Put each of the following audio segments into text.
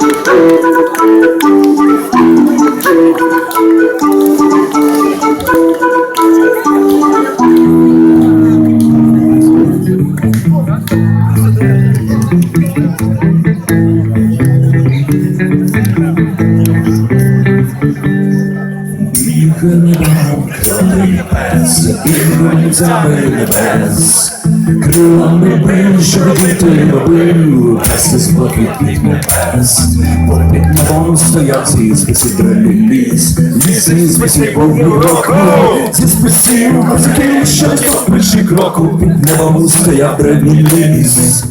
Thank you. Чорний пес, іменцями небес, крилами бив, що ти робив, пес не спокій небес, бо під небом стояв списи древній ліс, ліс із весні повну року, зі списів козаків, що перші кроку, під небом стояв древній ліс.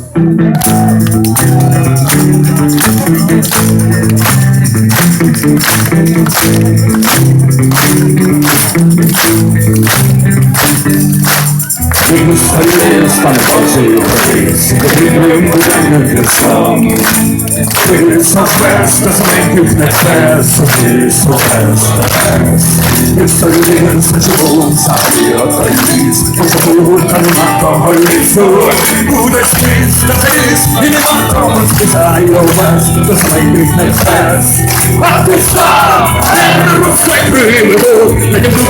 Jego stajenie stanę bardziej określić Gdybym the więc sam Gdy znasz bez, to są piękne bez Gdy są bez, to bez Jest to jeden z krzywą sami odejść Potrzebują tam na to the Uderz pis, to pis I nie ma to Pytają bez, to są piękne bez A ty sam, ten rozległy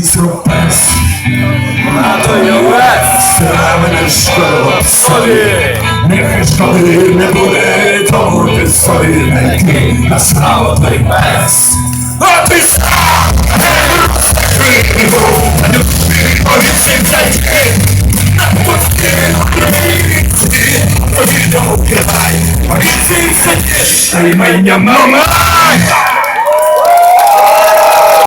це пес, А то є вес, мене шкода сові, Нехай шкоди не буде, тому ти собі не кинь на славу твій пес. а ти сам не розкрив, любі повісім зайти, на пусті поліції, повідому край, повісім зайти, та імення Мамай.